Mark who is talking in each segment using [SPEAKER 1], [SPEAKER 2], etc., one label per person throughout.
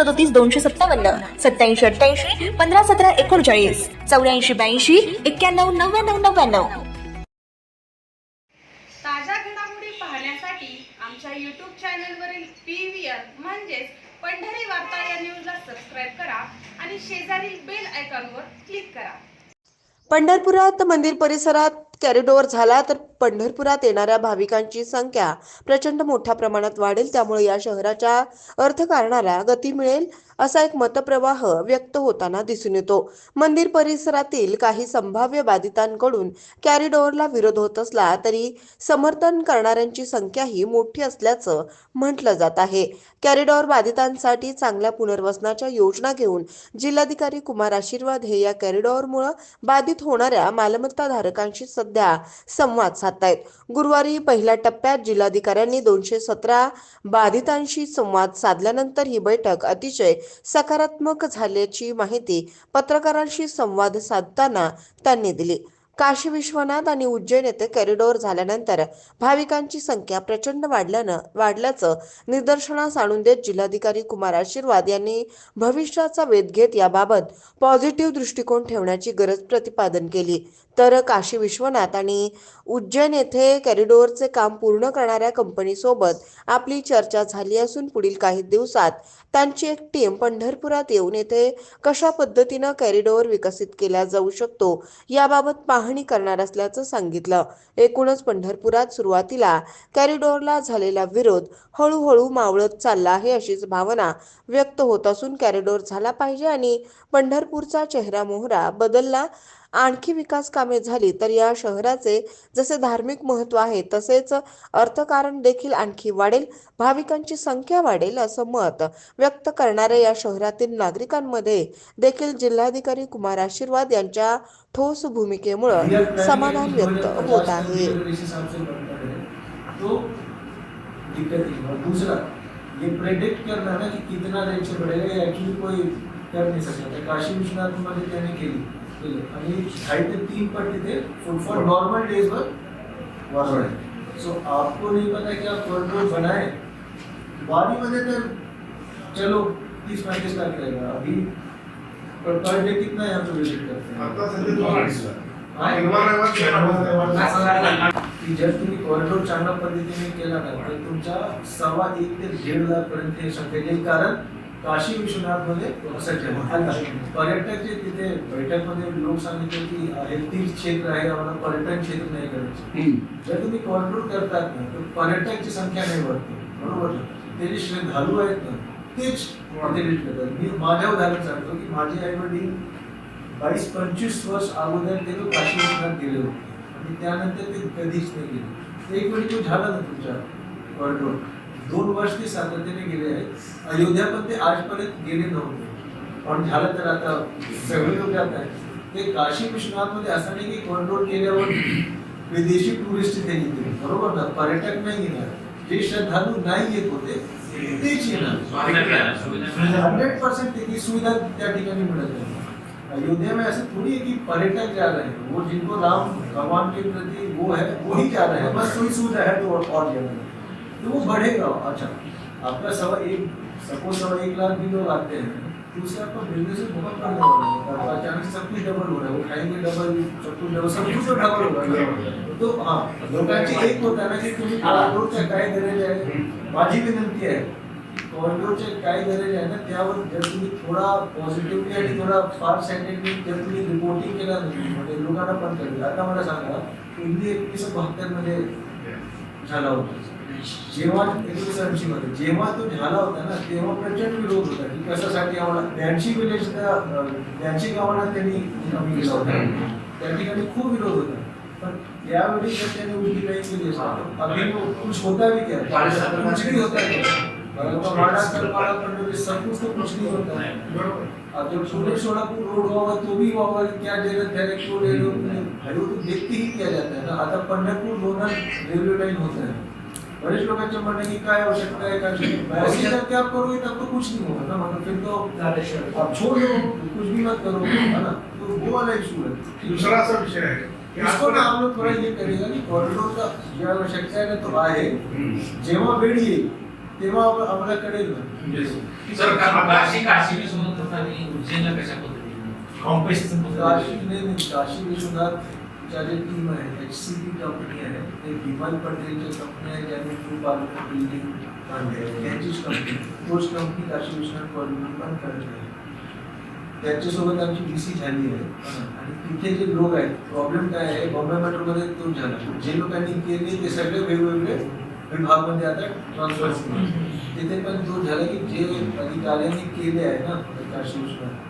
[SPEAKER 1] सदोतीस दोनशे सत्तावन्न सत्याऐंशी अठ्ठ्याऐंशी पंधरा सतरा एकोणचाळीस चौऱ्याऐंशी ब्याऐंशी एक्क्याण्णव नव्याण्णव नव्याण्णव.
[SPEAKER 2] ताज्या घडामोडी पाहण्यासाठी आमच्या यूट्यूब चॅनलवरील पी व्ही आर म्हणजेच पंढरी वार्ता या न्यूजला सबस्क्राईब करा आणि शेजारील बेल आयकॉनवर क्लिक करा.
[SPEAKER 3] पंढरपुरात मंदिर परिसरात कॅरिडोअर झाला तर पंढरपुरात येणाऱ्या भाविकांची संख्या प्रचंड मोठ्या प्रमाणात वाढेल. त्यामुळे या शहराच्या अर्थकारणाला गती मिळेल असा एक मतप्रवाह व्यक्त होताना दिसून येतो. मंदिर परिसरातील काही संभाव्य बाधितांकडून कॅरिडोअरला विरोध होत असला तरी समर्थन करणाऱ्यांची संख्याही मोठी असल्याचं म्हटलं जात आहे. कॅरिडॉर बाधितांसाठी चांगल्या पुनर्वसनाच्या योजना घेऊन जिल्हाधिकारी कुमार आशीर्वाद हे या कॉरिडॉरमुळे बाधित होणाऱ्या मालमत्ता धारकांशी सध्या संवाद साधतायत. गुरुवारी पहिल्या टप्प्यात जिल्हाधिकाऱ्यांनी दोनशे सतरा बाधितांशी संवाद साधल्यानंतर ही बैठक अतिशय सकारात्मक झाल्याची माहिती पत्रकारांशी संवाद साधताना त्यांनी दिली. काशी विश्वनाथ आणि उज्जैन येथे कॉरिडॉर झाल्यानंतर भाविकांची संख्या प्रचंड वाढल्यानं वाढल्याचं निदर्शनास आणून देत जिल्हाधिकारी कुमार आशीर्वाद यांनी भविष्याचा वेध घेत याबाबत पॉझिटिव्ह दृष्टिकोन ठेवण्याची गरज प्रतिपादन केली. तर काशी विश्वनाथ आणि उज्जैन येथे कॉरिडॉरचे काम पूर्ण करणाऱ्या कंपनीसोबत आपली चर्चा झाली असून पुढील काही दिवसात त्यांची एक टीम पंढरपुरात येऊन येथे कशा पद्धतीनं कॅरिडोर विकसित केला जाऊ शकतो याबाबत पाहणी करणार असल्याचं सांगितलं. एकूणच पंढरपुरात सुरुवातीला कॅरिडोरला झालेला विरोध हळूहळू मावळत चालला आहे अशीच भावना व्यक्त होत असून कॅरिडोर झाला पाहिजे आणि पंढरपूरचा चेहरा मोहरा बदलला आणखी विकास कामे झाली तर या शहराचे जसे धार्मिक महत्त्व आहे तसेच अर्थकारण देखील आणखी वाढेल भाविकांची संख्या वाढेल असं मत व्यक्त करणाऱ्या या शहरातील नागरिकांमध्ये देखील जिल्हाधिकारी कुमार आशीर्वाद यांच्या ठोस भूमिकेमुळे समाधान व्यक्त होत आहे.
[SPEAKER 4] दूसरा ये प्रेडिक्ट करना ना कि कितना रेट से बढ़ेगा एक्चुअली कोई कर नहीं. सकता काशी विश्वनाथ मंदिर त्याने के लिए आणि ढाई ते तीन पट तिथे फुटफॉल नॉर्मल डेजवर वाढवलं आहे सो आपको नहीं पता कि आप कॉरिडोर बनाए। वारीमध्ये तर चलो तीस पैंतीस लाख रहेगा अभी पर पर डे कितना यहाँ पे विज़िट करते हैं. हाँ, जर तुम्ही कॉरिडॉर चांगल्या पद्धतीने केला ना तर तुमच्या सव्वा एक ते दीड लाख पर्यंत हे येईल कारण काशी विश्वनाथमध्ये सज्ज आहे. आता पर्यटक जे तिथे बैठकमध्ये लोक सांगितले की हे तीर्थ क्षेत्र आहे आम्हाला पर्यटन क्षेत्र नाही करायचे. जर तुम्ही कॉरिडॉर करतात ना तर पर्यटकांची संख्या नाही वाढते. बरोबर? ते जे श्रद्धालू आहेत ना तेच visit करतात. मी माझ्या उदाहरण सांगतो की माझे आई वडील बावीस पंचवीस वर्ष अगोदर ते लोक काशी विश्वनाथ गेले होते. आणि त्यानंतर ते कधीच नाही गेले. एक वेळी तो झाला ना तुमच्या कॉरिडॉर दोन वर्ष ते सातत्याने गेले आहेत अयोध्या पण ते आजपर्यंत गेले नव्हते. पण झालं तर आता सगळे लोक आहेत. ते काशी विश्वनाथ मध्ये असं नाही की कॉरिडॉर केल्यावर विदेशी टुरिस्ट इथे येतील. बरोबर ना? पर्यटक नाही येणार. जे श्रद्धालू नाही येत होते, तेच येणार. हंड्रेड पर्सेंट त्याची सुविधा त्या ठिकाणी मिळत नाही. अयोध्या में ऐसे थोड़ी है कि पर्यटक जा रहे हैं वो जिनको राम, भगवान के प्रति वो है वही जा रहे हैं बस वही सुविधा है तो और जाना है। तो वो बढ़ेगा। अच्छा आपका सवा एक, सपोज़ सवा एक लाख भी लोग आते हैं। तो उससे आपका बिज़नेस बहुत बढ़ने वाला है। आपका अचानक सब कुछ डबल हो रहा है। वो खाएँगे डबल सब कुछ डबल सब कुछ डबल होगा तो हाँ लोकांची एक होता है ना की तुम्ही कॉरिडोरच्या काय गरज आहे माझी विनंती आहे कॉरिडोरचे काय गरज आहे ना त्यावर जर तुम्ही थोडा पॉझिटिव्हली आणि थोडा फार सायंटिफिक जर तुम्ही रिपोर्टिंग केला ना म्हणजे लोकांना पण कळेल आता मला सांगा हिंदी एकोणीसशे बहात्तर मध्ये झाला होता जेव्हा मध्ये जेव्हा तो झाला होता ना तेव्हा प्रचंड विरोध होता की कशासाठी आम्हाला ब्याऐंशी विलेज ब्याऐंशी गावांना त्यांनी आम्ही केला होता. त्या ठिकाणी खूप विरोध होता. पण यावेळी जर त्यांनी उलटी काही केली कुछ होता भी क्या कुछ भी होता पंडोरी सब कुछ तो कुछ नहीं होता. है अब जब सोलह सोलापुर रोड होगा तो भी वहाँ क्या जगह है ले लो भाई वो तो देखते ही किया जाता है ना आता पंढरपूर लोणंद रेल्वे लाईन होत आहे. बरेच लोकांचे म्हणणं की काय आवश्यकता आहे काय आवश्यकता ऐसे करके आप करोगे तब तो कुछ नहीं होगा ना. मतलब फिर तो आप छोड़ दो कुछ भी मत करो है ना? तो वो वाला इशू है.
[SPEAKER 5] दूसरा सा विषय है कि
[SPEAKER 4] इसको ना हम लोग थोड़ा ये करेगा कि कॉरिडोर का जी आवश्यकता आहे ना तो आहे जेव्हा वेळ येईल तेव्हा आम- आम्हाला कळेल ना.
[SPEAKER 6] सर काशी काशी विश्वनाथ आणि उज्जैनला कशा पद्धतीने
[SPEAKER 4] काशी नाही नाही, काशी विश्वनाथच्या जे टीम आहे एच सी बी कंपनी आहे ते विमान पटेलच्या कंपनी आहे ज्यांनी खूप आलं बिल्डिंग बन बांधली आहे त्यांचीच कंपनी तोच कंपनी काशी विश्वनाथ कॉरिडोर पण करत आहे त्यांच्यासोबत आमची डी सी झाली आहे आणि तिथे जे लोक आहेत प्रॉब्लेम काय आहे बॉम्बे मेट्रोमध्ये तो झाला जे लोकांनी केले ते सगळे वेगवेगळे विभागमध्ये आता ट्रान्सफर तिथे पण तो झाला की जे अधिकाऱ्यांनी केले आहे ना काशी विश्वनाथ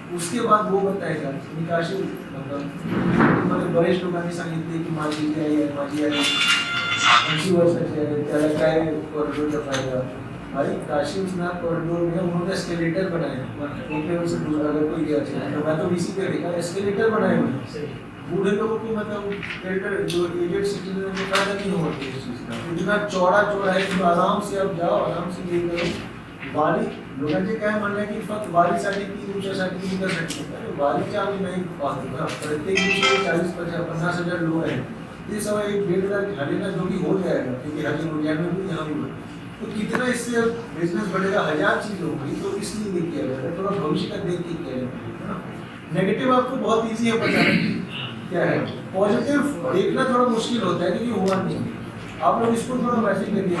[SPEAKER 4] उसके बाद वो बताएगा मी काशी मतलब मला बरेच लोकांनी सांगितले की माझी जी आई आहे, माझी आई ऐंशी वर्षाची आहे. त्याला काय कॉरिडोरचा फ़ायदा भाई काशी विश्वनाथ कॉरिडोर में उन्होंने एस्केलेटर बनाए हैं एक लेवल से दूसरा अगर कोई गया चाहिए तो मैं तो वीसी पे देखा एस्केलेटर बनाए हुए बूढ़े लोगों को मतलब एल्डर जो एजेड सिटीजन नहीं इस का इतना चौड़ा चौड़ा है आराम से आप जाओ आराम से आहे की ना प्रत्येक हज़ार सब एक डेढ़ लाख जो भी हो जाएगा क्योंकि हर में भी, यहाँ भी तो कितना इससे बिज़नेस बढ़ेगा? हज़ार चीज़ होगी तो इसलिए नहीं किया थोड़ा भविष्य का देख के किया नेगेटिव आपको बहुत इजी है क्या है। पॉजिटिव देखना थोड़ा मुश्किल होता है, क्योंकि हुआ नहीं। आप लोग इसको थोड़ा मैसेज करिए।